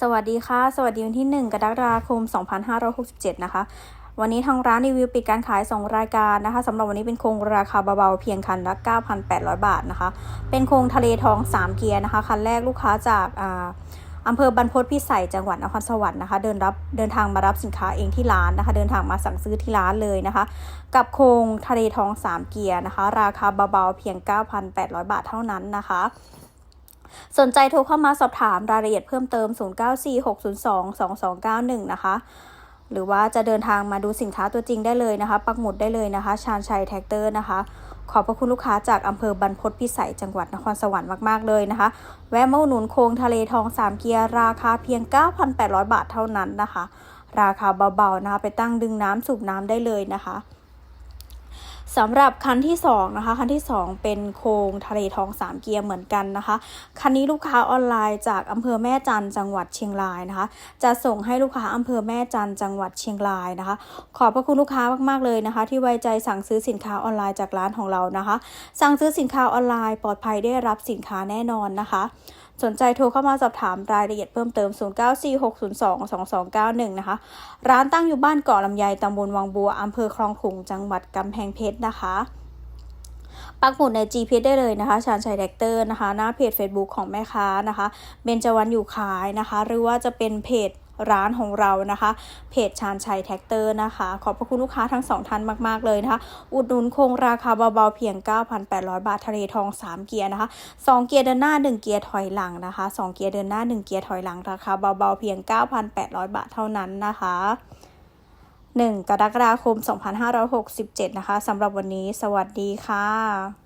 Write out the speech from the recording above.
สวัสดีค่ะ สวัสดีวันที่ 1 กรกฎาคม 2567 นะคะ วันนี้ทางร้านรีวิวปิดการขาย 2 รายการนะคะสำหรับวันนี้เป็นโครงราคาเบาๆเพียงคันละ 9,800 บาทนะคะ เป็นโครงทะเลทอง 3 เกียร์นะคะ คันแรกลูกค้าจากอ่าอำเภอบรรพตพิสัยจังหวัดนครสวรรค์นะคะเดินรับเดินทางมารับสินค้าเองที่ร้านนะคะ เดินทางมาสั่งซื้อที่ร้านเลยนะคะ กับโครงทะเลทอง 3 เกียร์นะคะ ราคาเบาๆเพียง 9,800 บาทเท่านั้นนะคะ สนใจโทรเข้ามาสอบถามรายละเอียดเพิ่มเติม 0946022291 นะคะ หรือว่าจะเดินทางมาดูสินค้าตัวจริงได้เลยนะคะ ปักหมุดได้เลยนะคะ ชาญชัยแท็กเตอร์นะคะ ขอบพระคุณลูกค้าจากอำเภอบรรพตพิสัยจังหวัดนครสวรรค์มากๆเลยนะคะ แวะมาหนุนโครงทะเลทอง 3 เกียร์ราคาเพียง 9,800 บาทเท่านั้นนะคะ ราคาเบาๆนะคะไปตั้งดึงน้ำสูบน้ำได้เลยนะคะ สำหรับคันที่2นะคะคันที่ 2 เป็นโครงทะเลทอง 3 เกียร์เหมือนกันนะคะคันนี้ลูกค้าออนไลน์จากอำเภอแม่จันจังหวัดเชียงรายนะคะ จะส่งให้ลูกค้าอำเภอแม่จันจังหวัดเชียงรายนะคะ ขอบพระคุณลูกค้ามากๆเลยนะคะ ที่ไว้ใจสั่งซื้อสินค้าออนไลน์จากร้านของเรานะคะ สั่งซื้อสินค้าออนไลน์ปลอดภัยได้รับสินค้าแน่นอนนะคะ สนใจโทรเข้ามาสอบถามรายละเอียดเพิ่มเติม 0946022291 นะคะ ร้านตั้งอยู่บ้านเกาะลำไยตำบลวังบัวอำเภอคลองขุงจังหวัดกำแพงเพชรนะคะปักหมุดใน GPS ได้เลยนะคะ ชานชัยแดกเตอร์นะคะ หน้าเพจ Facebook ของแม่ค้านะคะ เบญจวรรณอยู่ขายนะคะ หรือว่าจะเป็นเพจ ร้านของเรานะคะ เพจชาญชัยแท็กเตอร์นะคะ ขอบพระคุณลูกค้าทั้งสองท่านมาก ๆ เลยนะคะ อุดหนุนคงราคาเบาๆเพียง 9,800 บาททะเลทอง 3 เกียร์นะคะ 2 เกียร์เดินหน้า 1 เกียร์ถอยหลังนะคะ 2 เกียร์เดินหน้า 1 เกียร์ถอยหลังราคาเบาๆเพียง 9,800 บาทเท่านั้นนะคะ1กรกฎาคม 2567 นะคะสำหรับวันนี้ สวัสดีค่ะ